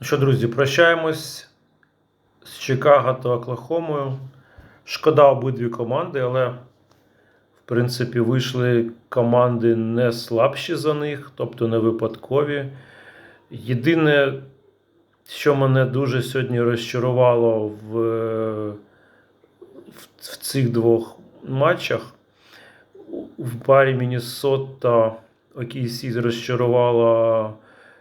Ну що, друзі, прощаємось з Чикаго та Оклахомою. Шкода обидві команди, але в принципі вийшли команди не слабші за них, тобто не випадкові. Єдине, що мене дуже сьогодні розчарувало в, в цих двох матчах, в парі Міннесота OKC розчарувала,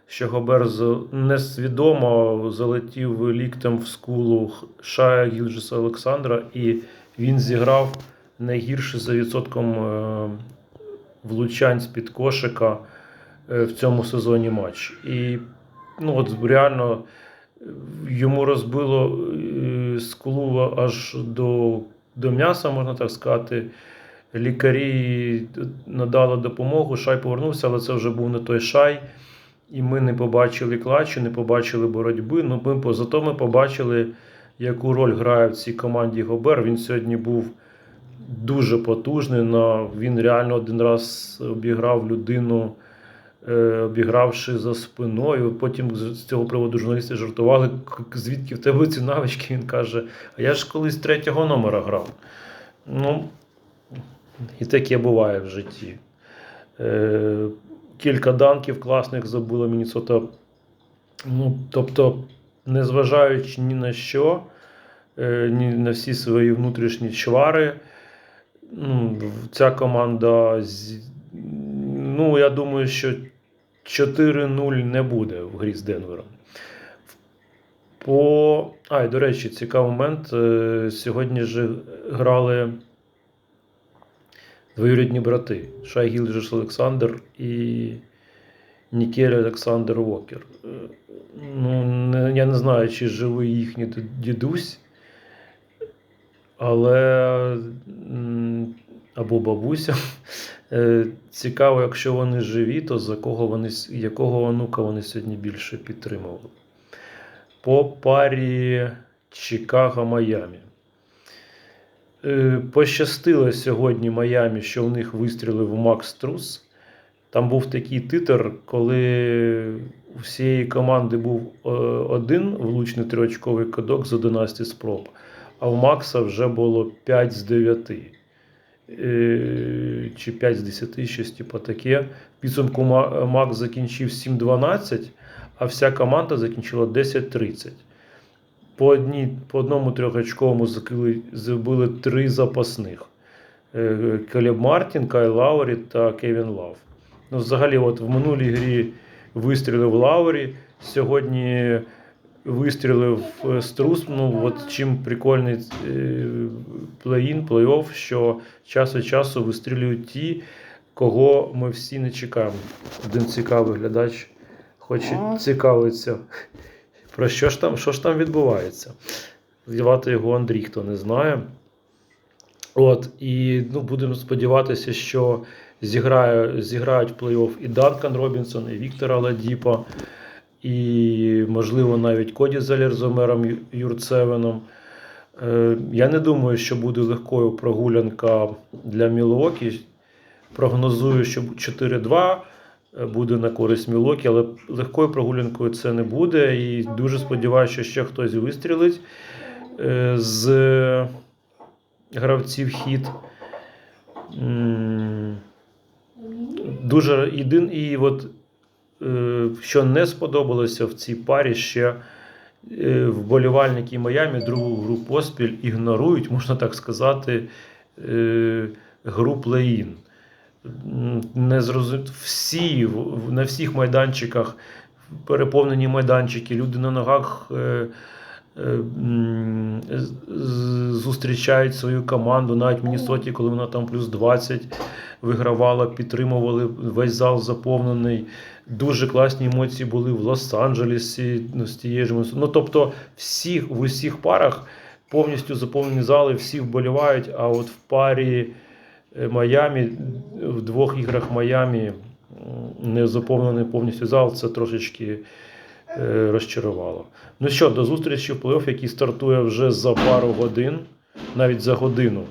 що Гобер несвідомо залетів ліктем в скулу Шая Гілджеса Олександра, і він зіграв найгірше за відсотком е, влучань з-під кошика е, в цьому сезоні матч. І ну, от реально е, йому розбило скулу аж до, до м'яса, можна так сказати. Лікарі надали допомогу, шай повернувся, але це вже був не той шай. І ми не побачили клатчу, не побачили боротьби. Ну, ми, зато ми побачили, яку роль грає в цій команді Гобер. Він сьогодні був дуже потужний. На, він реально один раз обіграв людину, е, обігравши за спиною. Потім з цього приводу журналісти жартували, звідки в тебе ці навички. Він каже: А я ж колись третього номера грав. Ну, і таке буває в житті. Е, кілька данків класних забула Мінісота. Ну, тобто, незважаючи ні на що, е, ні на всі свої внутрішні чвари, ну, ця команда, ну, я думаю, що 4-0 не буде в грі з Денвером. По... А, і до речі, цікавий момент. Е, Сьогодні ж грали двоюрідні брати Шай Гілджеш Олександр і Нікель Олександр Вокер. Е, Ну, я не знаю, чи живий їхній дідусь, але або бабуся. Е, Цікаво, якщо вони живі, то за кого вони, якого онука вони сьогодні більше підтримували. По парі Чикаго-Майамі. Е, Пощастило сьогодні Майамі, що в них вистрілив Макс Трус. Там був такий титр, коли у всієї команди був е, один влучний триочковий кодок з 11 спроб, а у Макса вже було 5 з 9. Е, Чи 5 з 10, щось типу таке. В підсумку Макс закінчив 7-12, а вся команда закінчила 10-30. По, одній, по одному трьохочковому забили три запасних: Е, Калеб Мартін, Кай Лаурі та Кевін Лав. Ну, взагалі, от в минулій грі вистрілив Лаурі, сьогодні вистрілив е, Струс. Ну, от чим прикольний е, плей-ін, плей-офф, що час від часу вистрілюють ті, кого ми всі не чекаємо. Один цікавий глядач хоче цікавиться. Про що ж там, що ж там відбувається? Звати його Андрій, хто не знає. От, і ну, будемо сподіватися, що зіграє, зіграють плей-офф і Данкан Робінсон, і Віктор Аладіпа, і, можливо, навіть Коді Зелєр з Омером Юрцевеном. Е, я не думаю, що буде легкою прогулянка для Мілуокі. Прогнозую, що 4-2 е, буде на користь Мілокі, але легкою прогулянкою це не буде. І дуже сподіваюся, що ще хтось вистрілить е, з гравців хід. Дуже єдин, і от е, що не сподобалося в цій парі ще е, вболівальники Майамі другу гру поспіль ігнорують, можна так сказати, гру плей-ін. Не зрозум... Всі на всіх майданчиках переповнені майданчики, люди на ногах. Е, е, зустрічають свою команду, навіть в Міннесоті, коли вона там плюс 20 вигравала, підтримували, весь зал заповнений. Дуже класні емоції були в Лос-Анджелесі ну, з тієї ж Ну, тобто, всіх, в усіх парах повністю заповнені зали, всі вболівають, а от в парі Майамі, в двох іграх Майамі не заповнений повністю зал, це трошечки е, розчарувало. Ну що, до зустрічі в плей-офф, який стартує вже за пару годин, навіть за годину.